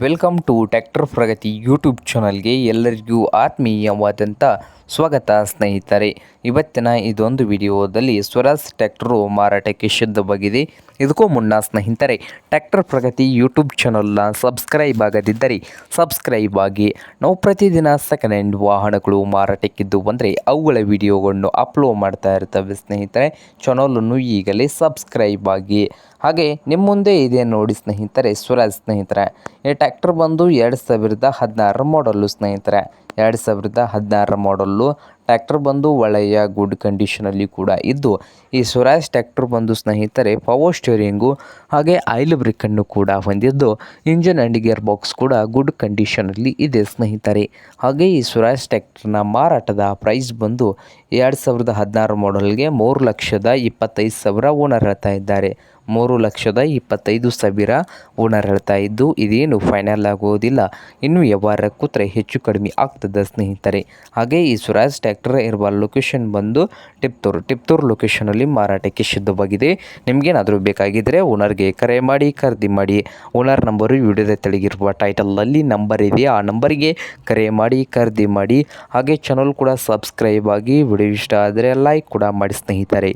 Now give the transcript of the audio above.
Welcome to tractor Pragathi YouTube ಚಾನಲ್ಗೆ ಎಲ್ಲರಿಗೂ ಆತ್ಮೀಯವಾದಂಥ ಸ್ವಾಗತ ಸ್ನೇಹಿತರೆ. ಇವತ್ತಿನ ಇದೊಂದು ವಿಡಿಯೋದಲ್ಲಿ ಸ್ವರಾಜ್ ಟ್ಯಾಕ್ಟರು ಮಾರಾಟಕ್ಕೆ ಸಿದ್ಧವಾಗಿದೆ. ಇದಕ್ಕೂ ಮುನ್ನ ಸ್ನೇಹಿತರೆ ಟ್ಯಾಕ್ಟರ್ ಪ್ರಗತಿ ಯೂಟ್ಯೂಬ್ ಚಾನಲ್ನ ಸಬ್ಸ್ಕ್ರೈಬ್ ಆಗದಿದ್ದರೆ ಸಬ್ಸ್ಕ್ರೈಬ್ ಆಗಿ, ನಾವು ಪ್ರತಿದಿನ ಸೆಕೆಂಡ್ ಹ್ಯಾಂಡ್ ವಾಹನಗಳು ಮಾರಾಟಕ್ಕಿದ್ದು ಬಂದರೆ ಅವುಗಳ ವಿಡಿಯೋಗಳನ್ನು ಅಪ್ಲೋಡ್ ಮಾಡ್ತಾ ಇರ್ತವೆ ಸ್ನೇಹಿತರೆ. ಚಾನಲನ್ನು ಈಗಲೇ ಸಬ್ಸ್ಕ್ರೈಬ್ ಆಗಿ ಹಾಗೆ ನಿಮ್ಮ ಮುಂದೆ ಇದೆ ನೋಡಿ ಸ್ನೇಹಿತರೆ, ಸ್ವರಾಜ್ ಸ್ನೇಹಿತರೆ. ಈ ಟ್ಯಾಕ್ಟರ್ ಬಂದು ಎರಡು ಸಾವಿರದ ಹದಿನಾರರ ಮಾಡಲ್ಲು ಸ್ನೇಹಿತರೆ. ಎರಡು ಸಾವಿರದ ಹದಿನಾರರ ಮಾಡಲ್ಲು ಟ್ಯಾಕ್ಟರ್ ಬಂದು ಒಳ್ಳೆಯ ಗುಡ್ ಕಂಡೀಷನಲ್ಲಿ ಕೂಡ ಇದ್ದು, ಈ ಸ್ವರಾಜ್ ಟ್ಯಾಕ್ಟರ್ ಬಂದು ಸ್ನೇಹಿತರೆ ಪವರ್ ಸ್ಟೇರಿಂಗು ಹಾಗೆ ಆಯಿಲ್ ಬ್ರೇಕನ್ನು ಕೂಡ ಹೊಂದಿದ್ದು ಇಂಜಿನ್ ಆ್ಯಂಡ್ ಗಿಯರ್ ಬಾಕ್ಸ್ ಕೂಡ ಗುಡ್ ಕಂಡೀಷನಲ್ಲಿ ಇದೆ ಸ್ನೇಹಿತರೆ. ಹಾಗೆ ಈ ಸ್ವರಾಜ್ ಟ್ಯಾಕ್ಟರ್ನ ಮಾರಾಟದ ಪ್ರೈಸ್ ಬಂದು ಎರಡು ಸಾವಿರದ ಹದಿನಾರು ಮಾಡಲ್ಗೆ ಮೂರು ಲಕ್ಷದ ಇಪ್ಪತ್ತೈದು ಸಾವಿರ ಓನರ್ ಹೇಳ್ತಾ ಇದ್ದಾರೆ. ಮೂರು ಲಕ್ಷದ ಇಪ್ಪತ್ತೈದು ಸಾವಿರ ಓನರ್ ಹೇಳ್ತಾ ಇದ್ದು, ಇದೇನು ಫೈನಲ್ ಆಗೋದಿಲ್ಲ. ಇನ್ನು ವ್ಯವಹಾರ ಕೂತ್ರೆ ಹೆಚ್ಚು ಕಡಿಮೆ ಆಗ್ತದೆ ಸ್ನೇಹಿತರೆ. ಹಾಗೆ ಈ ಸ್ವರಾಜ್ ಟ್ಯಾಕ್ಟರ್ ಇರುವ ಲೊಕೇಶನ್ ಬಂದು ಟಿಪ್ತೂರು ಟಿಪ್ತೂರು ಲೊಕೇಶನಲ್ಲಿ ಮಾರಾಟಕ್ಕೆ ಸಿದ್ಧವಾಗಿದೆ. ನಿಮಗೇನಾದರೂ ಬೇಕಾಗಿದ್ದರೆ ಓನರ್ಗೆ ಕರೆ ಮಾಡಿ, ಖರೀದಿ ಮಾಡಿ. ಓನರ್ ನಂಬರು ವಿಡಿಯೋದ ತೆಳಗಿರುವ ಟೈಟಲಲ್ಲಿ ನಂಬರ್ ಇದೆ. ಆ ನಂಬರಿಗೆ ಕರೆ ಮಾಡಿ, ಖರೀದಿ ಮಾಡಿ. ಹಾಗೆ ಚಾನಲ್ ಕೂಡ ಸಬ್ಸ್ಕ್ರೈಬ್ ಆಗಿ, ವಿಡಿಯೋ ಇಷ್ಟ ಆದರೆ ಲೈಕ್ ಕೂಡ ಮಾಡಿ ಸ್ನೇಹಿತರೆ.